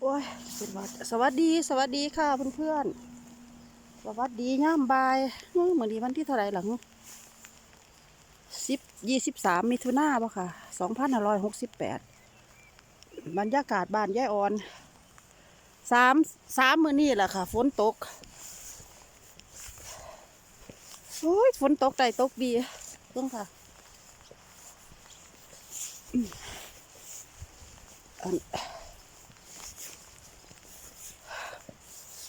โอ้ยเป็นวัดสวัสดีสวัสดีค่ะเพื่อนๆสวัสดีย่ามบายเหมือนดีวันที่เท่าไรหลังสิบยี่สิบสามมิถุนาป่ะค่ะสองพันห้าร้อยหกสิบแปดบรรยากาศบ้านย่ายอ่อนสามสามมือนี่แหละค่ะ ฝนตกโอ้ยฝนตกใจตกดีเพิ่งค่ะอืมอัน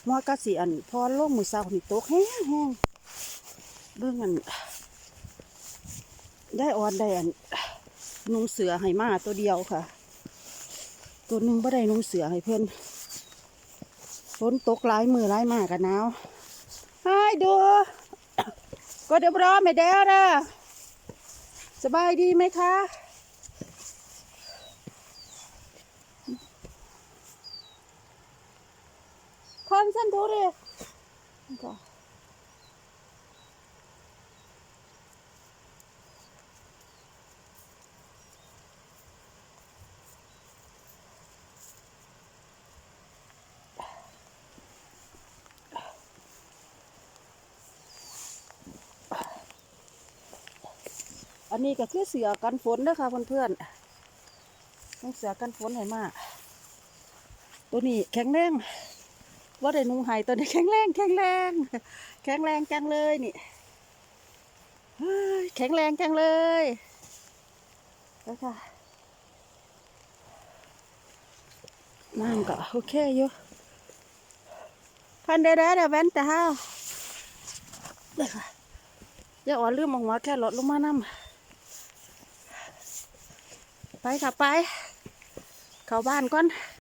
มอกระสีอันพอโลงมือเสานี่ตกแห้งแห้งเบิ่งอัน ได้ออนได้อันนุงเสือให้มาตัวเดียวค่ะ ตัวหนึ่งบ่ได้นุงเสือให้เพื่อนฝนตกหลายมือหลายมากันหนาวไายดูก็เดี๋ยวรอไม่เด้วนะสบายดีไหมคะ Koncentrere. Okay. อันนี้ก็คือเสือกันฝนนะคะเพื่อนๆต้องเสือกันฝนให้มาก ตัวนี้แข็งแรง ว่าได้นุ่งไห้ตัวนี้แข็งแรงแข็งแรง แข็งแรงจังเลยนี่แข็งแรงจังเลยแล้วค่ะน้ำก็โอเคอยู่พันเดดเดแวนแต่ห้าเด้อค่ะอย่าอ่อนลืมมองว่าแค่ลดลงมาน้ำไปค่ะไป เข้าบ้านก่อน